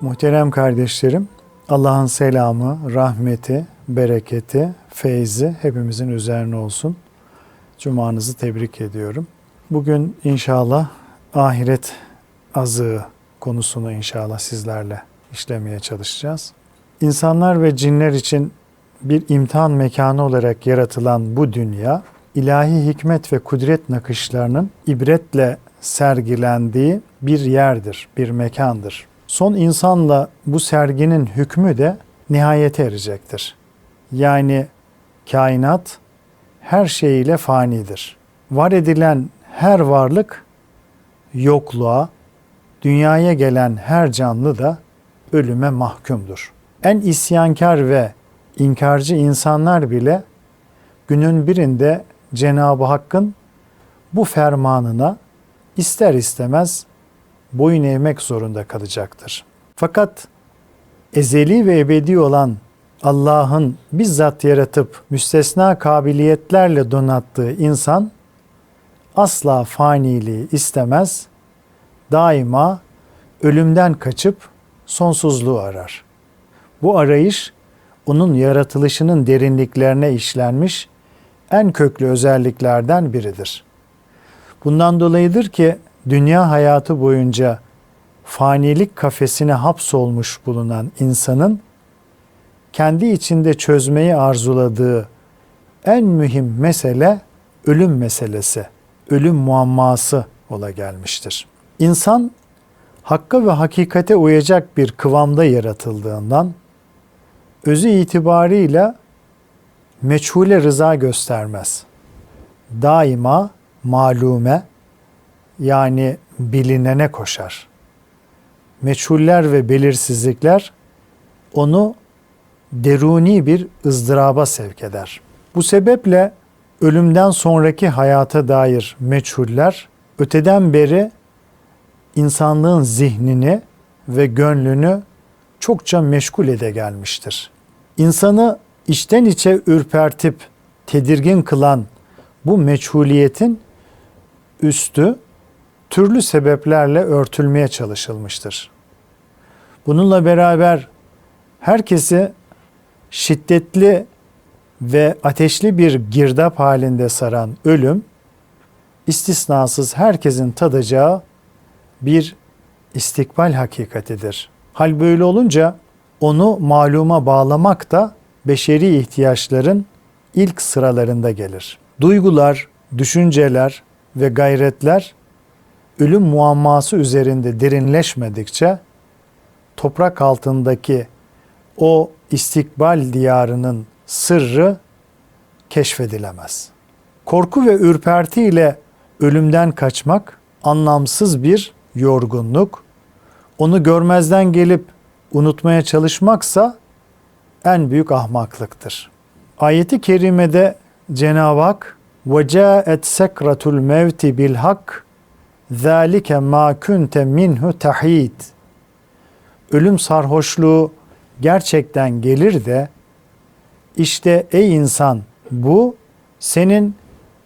Muhterem kardeşlerim, Allah'ın selamı, rahmeti, bereketi, feyzi hepimizin üzerine olsun. Cumanızı tebrik ediyorum. Bugün inşallah ahiret azığı konusunu inşallah sizlerle işlemeye çalışacağız. İnsanlar ve cinler için bir imtihan mekanı olarak yaratılan bu dünya, ilahi hikmet ve kudret nakışlarının ibretle sergilendiği bir yerdir, bir mekandır. Son insanla bu serginin hükmü de nihayete erecektir. Yani kainat her şeyiyle fanidir. Var edilen her varlık yokluğa, dünyaya gelen her canlı da ölüme mahkumdur. En isyankar ve inkarcı insanlar bile günün birinde Cenab-ı Hakk'ın bu fermanına ister istemez boyun eğmek zorunda kalacaktır. Fakat ezeli ve ebedi olan Allah'ın bizzat yaratıp müstesna kabiliyetlerle donattığı insan asla faniliği istemez, daima ölümden kaçıp sonsuzluğu arar. Bu arayış onun yaratılışının derinliklerine işlenmiş en köklü özelliklerden biridir. Bundan dolayıdır ki dünya hayatı boyunca fanilik kafesine hapsolmuş bulunan insanın kendi içinde çözmeyi arzuladığı en mühim mesele ölüm meselesi, ölüm muamması ola gelmiştir. İnsan hakka ve hakikate uyacak bir kıvamda yaratıldığından özü itibarıyla meçhule rıza göstermez. Daima malume yani bilinene koşar. Meçhuller ve belirsizlikler onu deruni bir ızdıraba sevk eder. Bu sebeple ölümden sonraki hayata dair meçhuller öteden beri insanlığın zihnini ve gönlünü çokça meşgul ede gelmiştir. İnsanı içten içe ürpertip tedirgin kılan bu meçhuliyetin üstü türlü sebeplerle örtülmeye çalışılmıştır. Bununla beraber herkesi şiddetli ve ateşli bir girdap halinde saran ölüm istisnasız herkesin tadacağı bir istikbal hakikatidir. Hal böyle olunca onu maluma bağlamak da beşeri ihtiyaçların ilk sıralarında gelir. Duygular, düşünceler ve gayretler ölüm muamması üzerinde derinleşmedikçe toprak altındaki o istikbal diyarının sırrı keşfedilemez. Korku ve ürperti ile ölümden kaçmak anlamsız bir yorgunluk. Onu görmezden gelip unutmaya çalışmaksa en büyük ahmaklıktır. Ayeti kerimede Cenab-ı Hak وَجَاءَتْ سَكْرَةُ الْمَوْتِ بِالْحَقِّ ذَٰلِكَ مَا كُنْتَ مِنْهُ تَحِيدٍ Ölüm sarhoşluğu gerçekten gelir de işte ey insan bu senin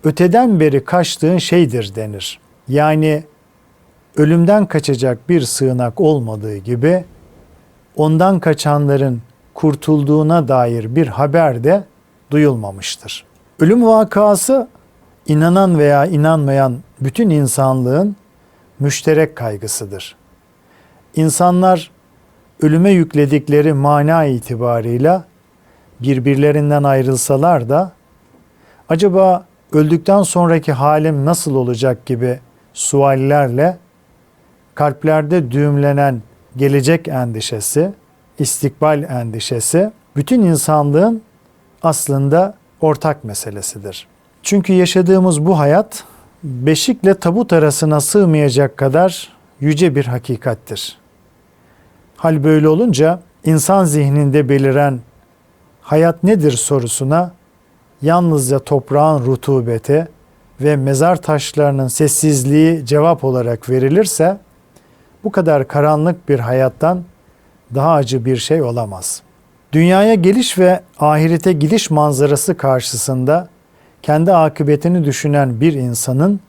öteden beri kaçtığın şeydir denir. Yani ölümden kaçacak bir sığınak olmadığı gibi ondan kaçanların kurtulduğuna dair bir haber de duyulmamıştır. Ölüm vakası inanan veya inanmayan bütün insanlığın müşterek kaygısıdır. İnsanlar ölüme yükledikleri mana itibarıyla birbirlerinden ayrılsalar da acaba öldükten sonraki halim nasıl olacak gibi suallerle kalplerde düğümlenen gelecek endişesi, istikbal endişesi bütün insanlığın aslında ortak meselesidir. Çünkü yaşadığımız bu hayat beşikle tabut arasına sığmayacak kadar yüce bir hakikattir. Hal böyle olunca insan zihninde beliren hayat nedir sorusuna yalnızca toprağın rutubeti ve mezar taşlarının sessizliği cevap olarak verilirse bu kadar karanlık bir hayattan daha acı bir şey olamaz. Dünyaya geliş ve ahirete gidiş manzarası karşısında kendi akıbetini düşünen bir insanın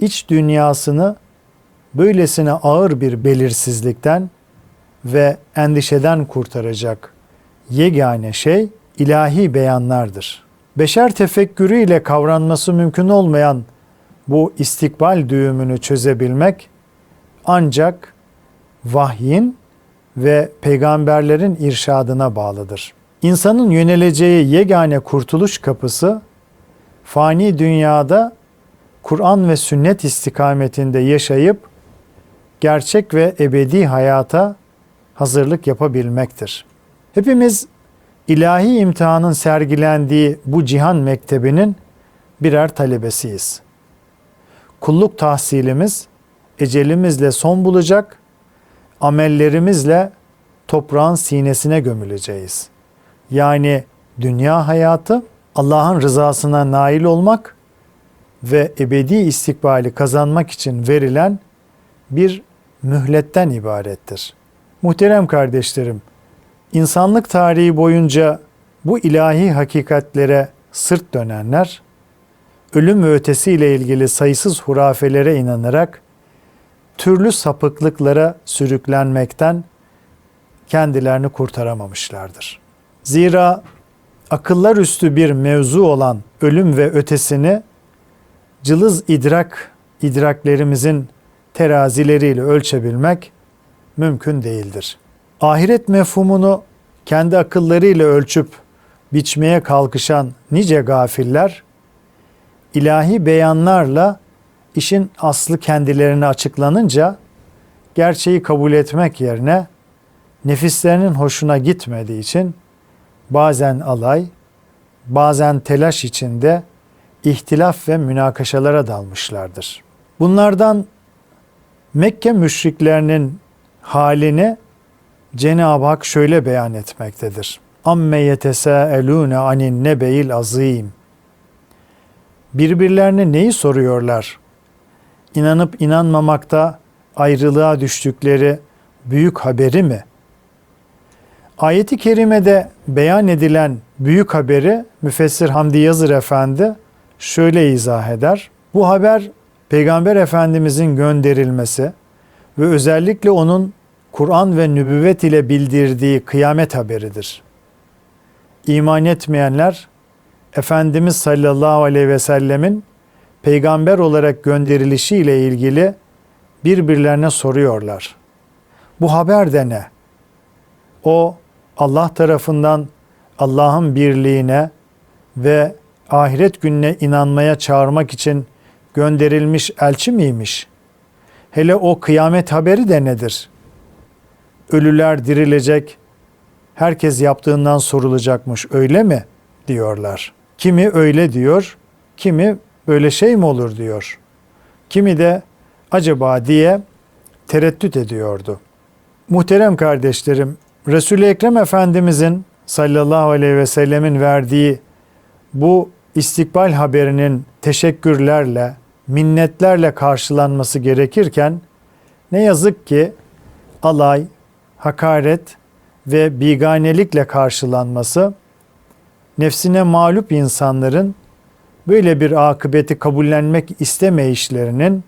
iç dünyasını böylesine ağır bir belirsizlikten ve endişeden kurtaracak yegane şey ilahi beyanlardır. Beşer tefekkürüyle kavranması mümkün olmayan bu istikbal düğümünü çözebilmek ancak vahyin ve peygamberlerin irşadına bağlıdır. İnsanın yöneleceği yegane kurtuluş kapısı fani dünyada Kur'an ve sünnet istikametinde yaşayıp gerçek ve ebedi hayata hazırlık yapabilmektir. Hepimiz ilahi imtihanın sergilendiği bu cihan mektebinin birer talebesiyiz. Kulluk tahsilimiz ecelimizle son bulacak, amellerimizle toprağın sinesine gömüleceğiz. Yani dünya hayatı Allah'ın rızasına nail olmak ve ebedi istikbali kazanmak için verilen bir mühletten ibarettir. Muhterem kardeşlerim, insanlık tarihi boyunca bu ilahi hakikatlere sırt dönenler, ölüm ve ötesiyle ilgili sayısız hurafelere inanarak türlü sapıklıklara sürüklenmekten kendilerini kurtaramamışlardır. Zira akıllar üstü bir mevzu olan ölüm ve ötesini cılız idrak idraklerimizin terazileriyle ölçebilmek mümkün değildir. Ahiret mefhumunu kendi akıllarıyla ölçüp biçmeye kalkışan nice gafiller ilahi beyanlarla işin aslı kendilerine açıklanınca gerçeği kabul etmek yerine nefislerinin hoşuna gitmediği için bazen alay, bazen telaş içinde ihtilaf ve münakaşalara dalmışlardır. Bunlardan Mekke müşriklerinin halini Cenab-ı Hak şöyle beyan etmektedir. Amme yetesâelûne anin nebeil azîm. Birbirlerine neyi soruyorlar? İnanıp inanmamakta ayrılığa düştükleri büyük haberi mi? Ayeti kerimede beyan edilen büyük haberi müfessir Hamdi Yazır Efendi şöyle izah eder. Bu haber Peygamber Efendimizin gönderilmesi ve özellikle onun Kur'an ve nübüvvet ile bildirdiği kıyamet haberidir. İman etmeyenler Efendimiz sallallahu aleyhi ve sellemin peygamber olarak gönderilişi ile ilgili birbirlerine soruyorlar. Bu haber de ne? O Allah tarafından Allah'ın birliğine ve ahiret gününe inanmaya çağırmak için gönderilmiş elçi miymiş? Hele o kıyamet haberi de nedir? Ölüler dirilecek, herkes yaptığından sorulacakmış öyle mi? diyorlar. Kimi öyle diyor, kimi böyle şey mi olur diyor. Kimi de acaba diye tereddüt ediyordu. Muhterem kardeşlerim, Resul-i Ekrem Efendimizin sallallahu aleyhi ve sellemin verdiği bu istikbal haberinin teşekkürlerle, minnetlerle karşılanması gerekirken ne yazık ki alay, hakaret ve biganelikle karşılanması nefsine mağlup insanların böyle bir akıbeti kabullenmek istemeyişlerinin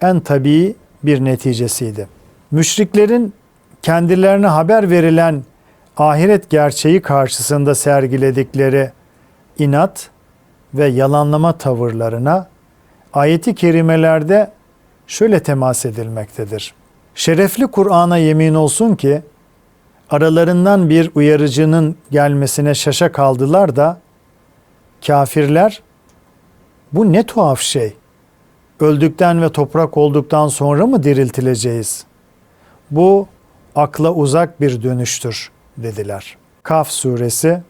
en tabii bir neticesiydi. Müşriklerin kendilerine haber verilen ahiret gerçeği karşısında sergiledikleri inat ve yalanlama tavırlarına ayeti kerimelerde şöyle temas edilmektedir. Şerefli Kur'an'a yemin olsun ki aralarından bir uyarıcının gelmesine şaşa kaldılar da kafirler bu ne tuhaf şey. Öldükten ve toprak olduktan sonra mı diriltileceğiz? Bu akla uzak bir dönüştür dediler. Kaf suresi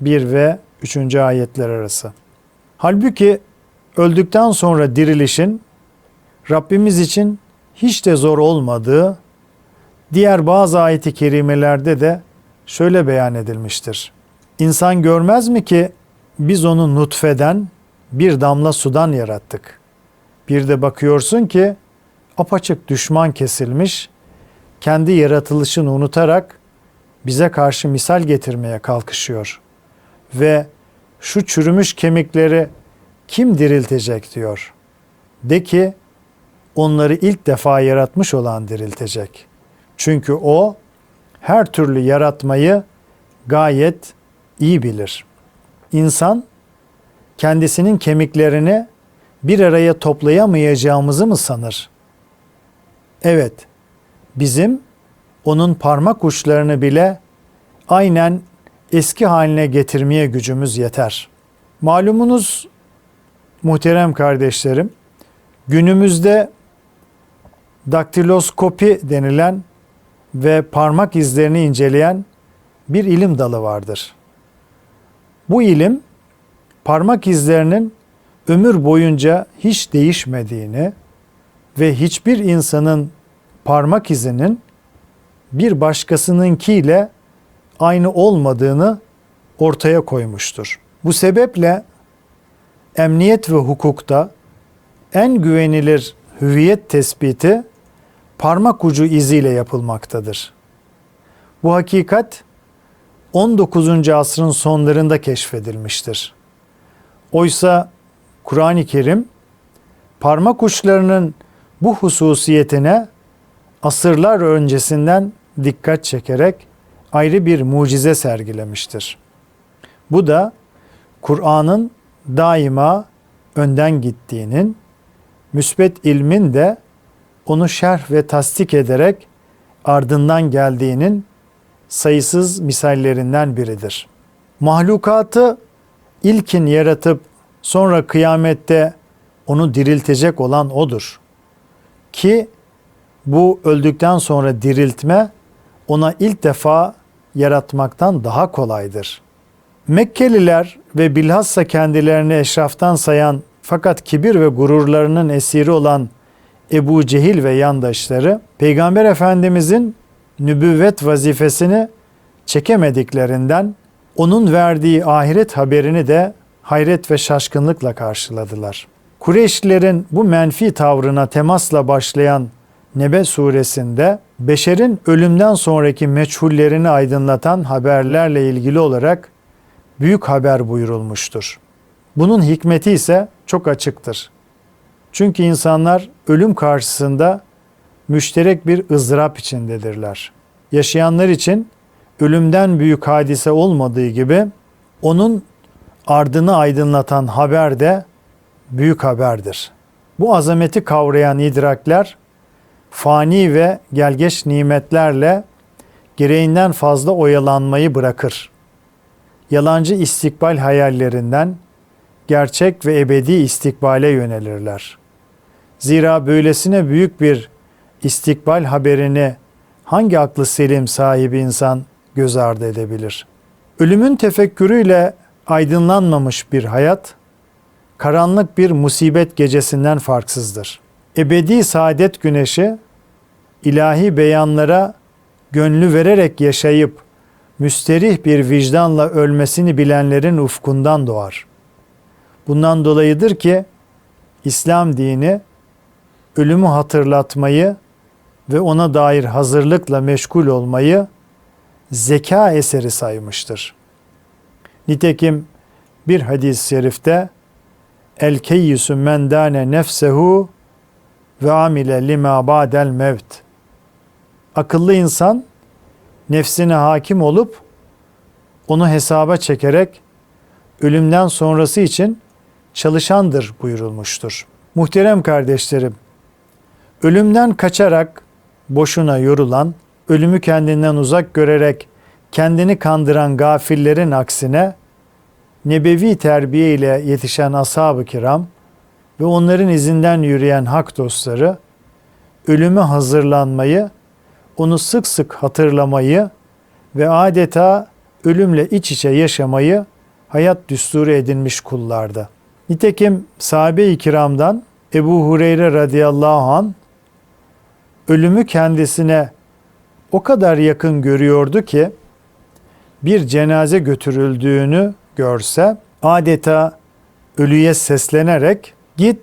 1 ve 3. ayetler arası. Halbuki öldükten sonra dirilişin Rabbimiz için hiç de zor olmadığı diğer bazı ayeti kerimelerde de şöyle beyan edilmiştir. İnsan görmez mi ki biz onu nutfeden bir damla sudan yarattık. Bir de bakıyorsun ki apaçık düşman kesilmiş, kendi yaratılışını unutarak bize karşı misal getirmeye kalkışıyor. Ve şu çürümüş kemikleri kim diriltecek diyor. De ki onları ilk defa yaratmış olan diriltecek. Çünkü o her türlü yaratmayı gayet iyi bilir. İnsan kendisinin kemiklerini bir araya toplayamayacağımızı mı sanır? Evet, bizim onun parmak uçlarını bile aynen eski haline getirmeye gücümüz yeter. Malumunuz muhterem kardeşlerim, günümüzde daktiloskopi denilen ve parmak izlerini inceleyen bir ilim dalı vardır. Bu ilim parmak izlerinin ömür boyunca hiç değişmediğini ve hiçbir insanın parmak izinin bir başkasınınkiyle aynı olmadığını ortaya koymuştur. Bu sebeple emniyet ve hukukta en güvenilir hüviyet tespiti parmak ucu iziyle yapılmaktadır. Bu hakikat 19. asrın sonlarında keşfedilmiştir. Oysa Kur'an-ı Kerim parmak uçlarının bu hususiyetine asırlar öncesinden dikkat çekerek ayrı bir mucize sergilemiştir. Bu da Kur'an'ın daima önden gittiğinin, müsbet ilmin de onu şerh ve tasdik ederek ardından geldiğinin sayısız misallerinden biridir. Mahlukatı ilkin yaratıp sonra kıyamette onu diriltecek olan odur. Ki bu öldükten sonra diriltme ona ilk defa yaratmaktan daha kolaydır. Mekkeliler ve bilhassa kendilerini eşraftan sayan fakat kibir ve gururlarının esiri olan Ebu Cehil ve yandaşları Peygamber Efendimizin nübüvvet vazifesini çekemediklerinden onun verdiği ahiret haberini de hayret ve şaşkınlıkla karşıladılar. Kureyşlilerin bu menfi tavrına temasla başlayan Nebe suresinde beşerin ölümden sonraki meçhullerini aydınlatan haberlerle ilgili olarak büyük haber buyurulmuştur. Bunun hikmeti ise çok açıktır. Çünkü insanlar ölüm karşısında müşterek bir ızdırap içindedirler. Yaşayanlar için ölümden büyük hadise olmadığı gibi onun ardını aydınlatan haber de büyük haberdir. Bu azameti kavrayan idrakler fani ve gelgeç nimetlerle gereğinden fazla oyalanmayı bırakır. Yalancı istikbal hayallerinden gerçek ve ebedi istikbale yönelirler. Zira böylesine büyük bir istikbal haberini hangi aklı selim sahibi insan göz ardı edebilir? Ölümün tefekkürüyle aydınlanmamış bir hayat, karanlık bir musibet gecesinden farksızdır. Ebedi saadet güneşi, ilahi beyanlara gönlü vererek yaşayıp müsterih bir vicdanla ölmesini bilenlerin ufkundan doğar. Bundan dolayıdır ki İslam dini ölümü hatırlatmayı ve ona dair hazırlıkla meşgul olmayı zeka eseri saymıştır. Nitekim bir hadis-i şerifte El keyyüsü men dâne nefsehu ve amile lima ba'del mevt. Akıllı insan nefsine hakim olup onu hesaba çekerek ölümden sonrası için çalışandır buyurulmuştur. Muhterem kardeşlerim, ölümden kaçarak boşuna yorulan, ölümü kendinden uzak görerek kendini kandıran gafillerin aksine nebevi terbiye ile yetişen ashab-ı kiram ve onların izinden yürüyen hak dostları ölüme hazırlanmayı, onu sık sık hatırlamayı ve adeta ölümle iç içe yaşamayı hayat düsturu edinmiş kullardı. Nitekim sahabe-i kiramdan Ebu Hureyre radıyallahu an ölümü kendisine o kadar yakın görüyordu ki bir cenaze götürüldüğünü görse adeta ölüye seslenerek git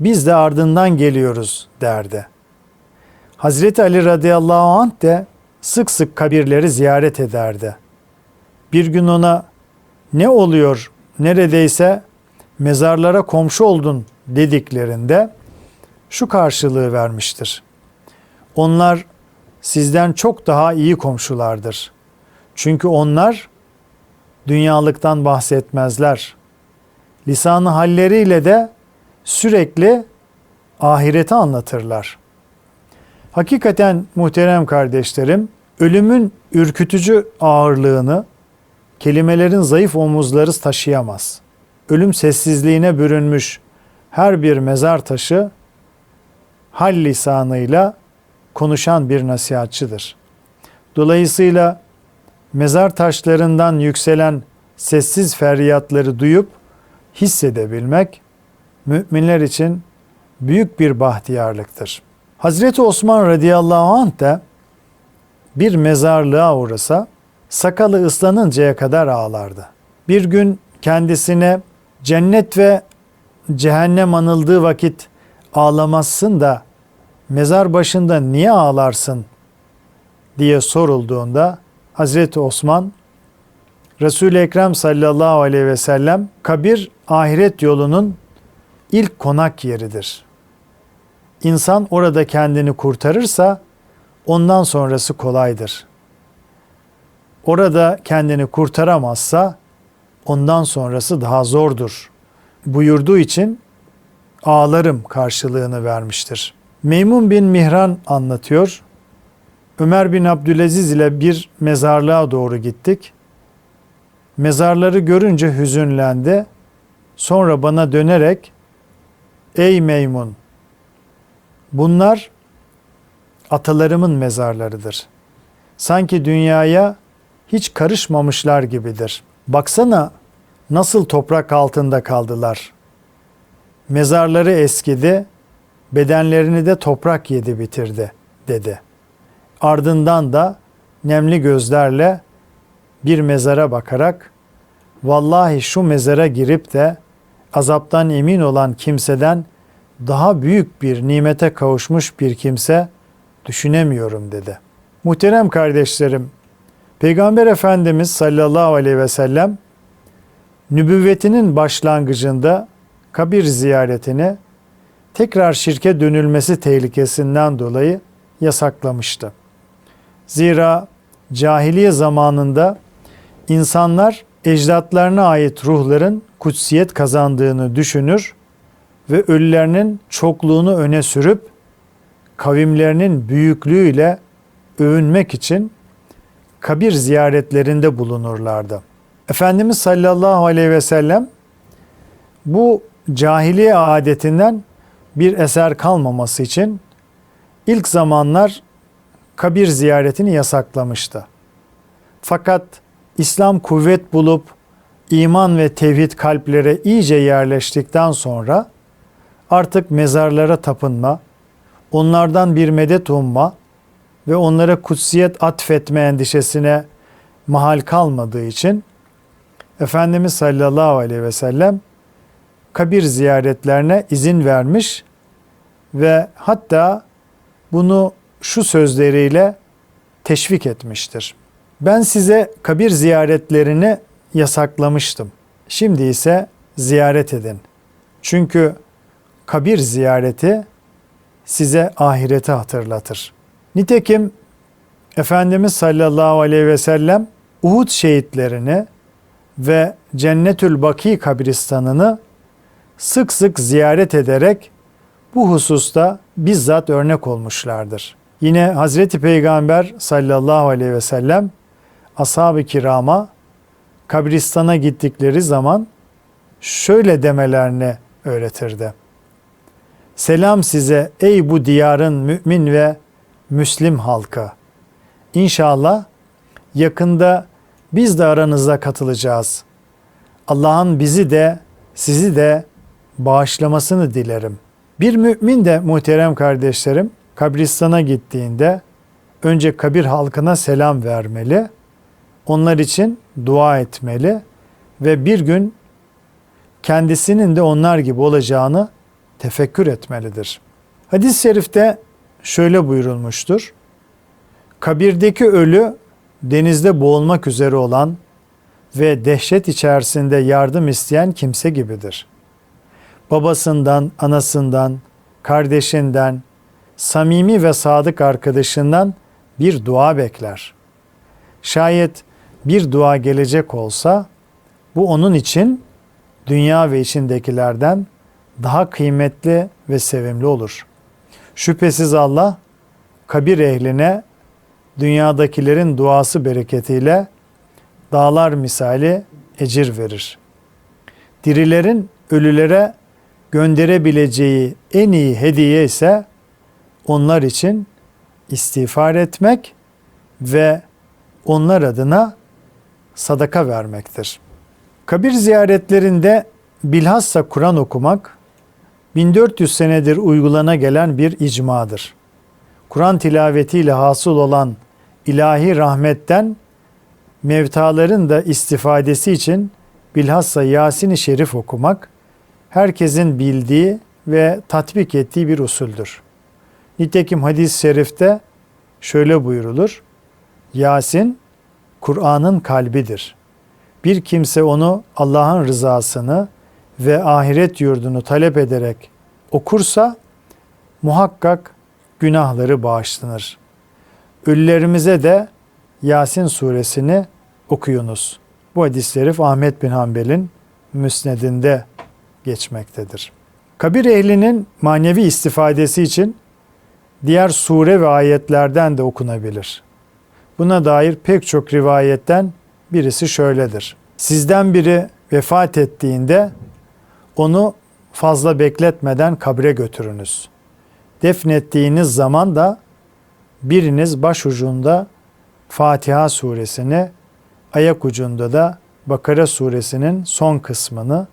biz de ardından geliyoruz derdi. Hazreti Ali radıyallahu anh de sık sık kabirleri ziyaret ederdi. Bir gün ona ne oluyor neredeyse mezarlara komşu oldun dediklerinde şu karşılığı vermiştir. Onlar sizden çok daha iyi komşulardır. Çünkü onlar dünyalıktan bahsetmezler. Lisanı halleriyle de sürekli ahireti anlatırlar. Hakikaten muhterem kardeşlerim, ölümün ürkütücü ağırlığını kelimelerin zayıf omuzları taşıyamaz. Ölüm sessizliğine bürünmüş her bir mezar taşı hal lisanıyla konuşan bir nasihatçıdır. Dolayısıyla mezar taşlarından yükselen sessiz feryatları duyup hissedebilmek müminler için büyük bir bahtiyarlıktır. Hazreti Osman radıyallahu anh da bir mezarlığa uğrasa sakalı ıslanıncaya kadar ağlardı. Bir gün kendisine cennet ve cehennem anıldığı vakit ağlamazsın da mezar başında niye ağlarsın diye sorulduğunda Hazreti Osman Resul-i Ekrem sallallahu aleyhi ve sellem kabir ahiret yolunun ilk konak yeridir. İnsan orada kendini kurtarırsa ondan sonrası kolaydır. Orada kendini kurtaramazsa ondan sonrası daha zordur. Buyurduğu için ağlarım karşılığını vermiştir. Meymun bin Mihran anlatıyor. Ömer bin Abdülaziz ile bir mezarlığa doğru gittik. Mezarları görünce hüzünlendi. Sonra bana dönerek Ey Meymun bunlar atalarımın mezarlarıdır. Sanki dünyaya hiç karışmamışlar gibidir. Baksana nasıl toprak altında kaldılar. Mezarları eskidi, bedenlerini de toprak yedi bitirdi dedi. Ardından da nemli gözlerle bir mezara bakarak vallahi şu mezara girip de azaptan emin olan kimseden daha büyük bir nimete kavuşmuş bir kimse düşünemiyorum dedi. Muhterem kardeşlerim, Peygamber Efendimiz sallallahu aleyhi ve sellem nübüvvetinin başlangıcında kabir ziyaretini tekrar şirke dönülmesi tehlikesinden dolayı yasaklamıştı. Zira cahiliye zamanında insanlar ecdatlarına ait ruhların kutsiyet kazandığını düşünür ve ölülerinin çokluğunu öne sürüp kavimlerinin büyüklüğüyle övünmek için kabir ziyaretlerinde bulunurlardı. Efendimiz sallallahu aleyhi ve sellem bu cahiliye adetinden bir eser kalmaması için ilk zamanlar kabir ziyaretini yasaklamıştı. Fakat İslam kuvvet bulup iman ve tevhid kalplere iyice yerleştikten sonra artık mezarlara tapınma, onlardan bir medet umma ve onlara kutsiyet atfetme endişesine mahal kalmadığı için Efendimiz sallallahu aleyhi ve sellem kabir ziyaretlerine izin vermiş ve hatta bunu şu sözleriyle teşvik etmiştir. Ben size kabir ziyaretlerini yasaklamıştım. Şimdi ise ziyaret edin. Çünkü kabir ziyareti size ahireti hatırlatır. Nitekim Efendimiz sallallahu aleyhi ve sellem Uhud şehitlerini ve Cennetül Baki kabristanını sık sık ziyaret ederek bu hususta bizzat örnek olmuşlardır. Yine Hazreti Peygamber sallallahu aleyhi ve sellem ashab-ı kirama kabristana gittikleri zaman şöyle demelerini öğretirdi. Selam size ey bu diyarın mümin ve müslim halkı. İnşallah yakında biz de aranızda katılacağız. Allah'ın bizi de sizi de bağışlamasını dilerim. Bir mümin de muhterem kardeşlerim kabristana gittiğinde önce kabir halkına selam vermeli, onlar için dua etmeli ve bir gün kendisinin de onlar gibi olacağını tefekkür etmelidir. Hadis-i şerifte şöyle buyurulmuştur. Kabirdeki ölü denizde boğulmak üzere olan ve dehşet içerisinde yardım isteyen kimse gibidir. Babasından, anasından, kardeşinden, samimi ve sadık arkadaşından bir dua bekler. Şayet bir dua gelecek olsa bu onun için dünya ve içindekilerden daha kıymetli ve sevimli olur. Şüphesiz Allah kabir ehline dünyadakilerin duası bereketiyle dağlar misali ecir verir. Dirilerin ölülere gönderebileceği en iyi hediye ise onlar için istiğfar etmek ve onlar adına sadaka vermektir. Kabir ziyaretlerinde bilhassa Kur'an okumak 1400 senedir uygulana gelen bir icmadır. Kur'an tilavetiyle hasıl olan ilahi rahmetten mevtaların da istifadesi için bilhassa Yasin-i Şerif okumak herkesin bildiği ve tatbik ettiği bir usuldür. Nitekim hadis-i şerifte şöyle buyurulur. Yasin Kur'an'ın kalbidir. Bir kimse onu Allah'ın rızasını ve ahiret yurdunu talep ederek okursa muhakkak günahları bağışlanır. Ölülerimize de Yasin suresini okuyunuz. Bu hadis-i şerif Ahmet bin Hanbel'in müsnedinde geçmektedir. Kabir ehlinin manevi istifadesi için diğer sure ve ayetlerden de okunabilir. Buna dair pek çok rivayetten birisi şöyledir. Sizden biri vefat ettiğinde onu fazla bekletmeden kabre götürünüz. Defnettiğiniz zaman da biriniz başucunda Fatiha suresini, ayak ucunda da Bakara suresinin son kısmını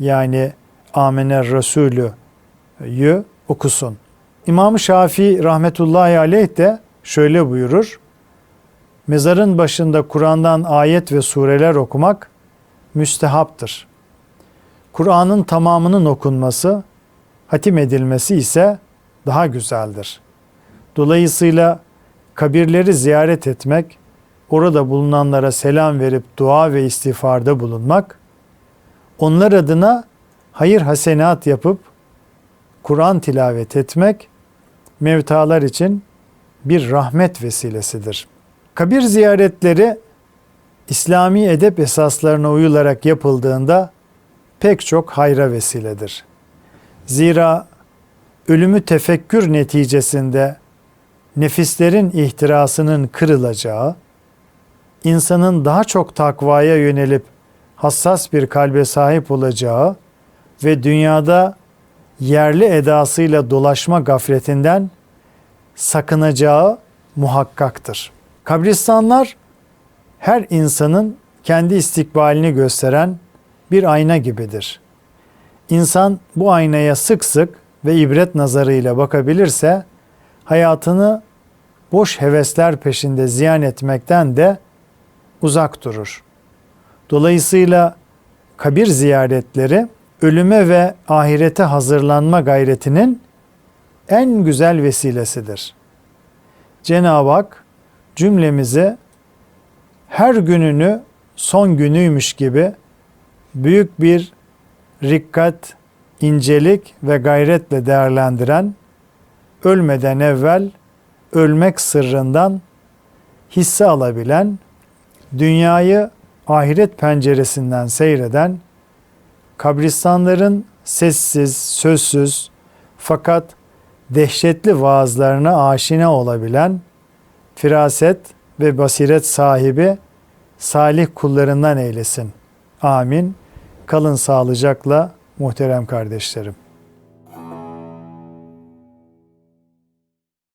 yani Amener Resulü'yü okusun. İmam Şafii rahmetullahi aleyh de şöyle buyurur. Mezarın başında Kur'an'dan ayet ve sureler okumak müstehaptır. Kur'an'ın tamamının okunması, hatim edilmesi ise daha güzeldir. Dolayısıyla kabirleri ziyaret etmek, orada bulunanlara selam verip dua ve istiğfarda bulunmak, onlar adına hayır hasenat yapıp Kur'an tilavet etmek mevtalar için bir rahmet vesilesidir. Kabir ziyaretleri İslami edep esaslarına uyularak yapıldığında pek çok hayra vesiledir. Zira ölümü tefekkür neticesinde nefislerin ihtirasının kırılacağı, insanın daha çok takvaya yönelip hassas bir kalbe sahip olacağı ve dünyada yerli edasıyla dolaşma gafletinden sakınacağı muhakkaktır. Kabristanlar her insanın kendi istikbalini gösteren bir ayna gibidir. İnsan bu aynaya sık sık ve ibret nazarıyla bakabilirse hayatını boş hevesler peşinde ziyan etmekten de uzak durur. Dolayısıyla kabir ziyaretleri ölüme ve ahirete hazırlanma gayretinin en güzel vesilesidir. Cenab-ı Hak cümlemizi her gününü son günüymüş gibi büyük bir rikkat, incelik ve gayretle değerlendiren, ölmeden evvel ölmek sırrından hisse alabilen, dünyayı ahiret penceresinden seyreden, kabristanların sessiz, sözsüz fakat dehşetli vaazlarına aşina olabilen, firaset ve basiret sahibi salih kullarından eylesin. Amin. Kalın sağlıcakla muhterem kardeşlerim.